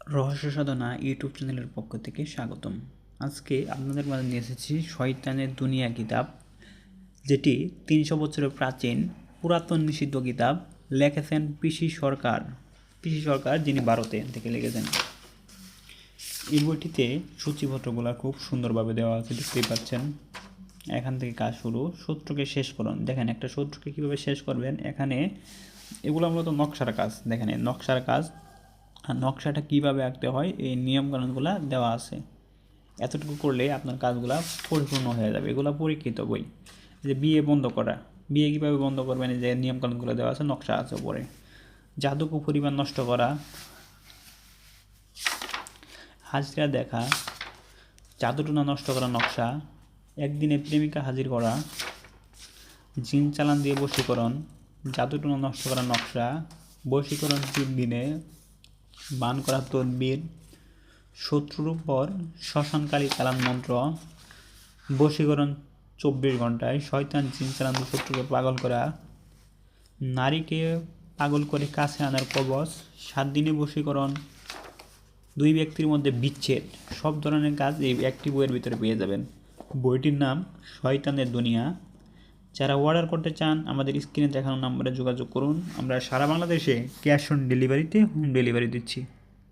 রহস্য সাধনা ইউটিউব চ্যানেলের পক্ষ থেকে স্বাগতম। আজকে আপনাদের মাঝে নিয়ে এসেছি শয়তানের দুনিয়া কিতাব, যেটি তিনশো বছরের প্রাচীন পুরাতন নিষিদ্ধ কিতাব লেখেছেন পিসি সরকার পিসি সরকার যিনি ভারতে থেকে লিখেছেন। এই বইটিতে সূচিপত্রগুলো খুব সুন্দরভাবে দেওয়া আছে, দেখতেই পাচ্ছেন। এখান থেকে কাজ শুরু, শত্রুকে শেষ করুন। দেখেন, একটা শত্রুকে কীভাবে শেষ করবেন? এখানে এগুলো মূলত নকশার কাজ। দেখেন নকশার কাজ আর নকশাটা কীভাবে আঁকতে হয়, এই নিয়মকানুনগুলো দেওয়া আছে। এতটুকু করলে আপনার কাজগুলো পরিপূর্ণ হয়ে যাবে। এগুলো পরীক্ষিত বই। যে বিয়ে বন্ধ করা। বিয়ে কীভাবে বন্ধ করবেন? যে নিয়মকানুনগুলো দেওয়া আছে, নকশা আছে উপরে। জাদুকু পরিমাণ নষ্ট করা। হাজিরা দেখা। জাদুটনা নষ্ট করা নকশা। একদিনে প্রেমিকা হাজির করা। জিন চালান দিয়ে বশীকরণ। জাদুটনা নষ্ট করা নকশা। বশীকরণ তিন দিনে। বান করা তদবির। শত্রুর উপর শ্মশানকালী চালান মন্ত্র। বশীকরণ চব্বিশ ঘন্টায় শয়তান জিন চালান শত্রুকে পাগল করা। নারীকে পাগল করে কাছে আনার কবচ। সাত দিনে বশীকরণ। দুই ব্যক্তির মধ্যে বিচ্ছেদ। সব ধরনের কাজ এই একটি বইয়ের ভিতরে পেয়ে যাবেন। বইটির নাম, শয়তানের দুনিয়া। যারা অর্ডার করতে চান, আমাদের স্ক্রিনে দেখানো নাম্বারে যোগাযোগ করুন। আমরা সারা বাংলাদেশে ক্যাশ অন ডেলিভারিতে হোম ডেলিভারি দিচ্ছি।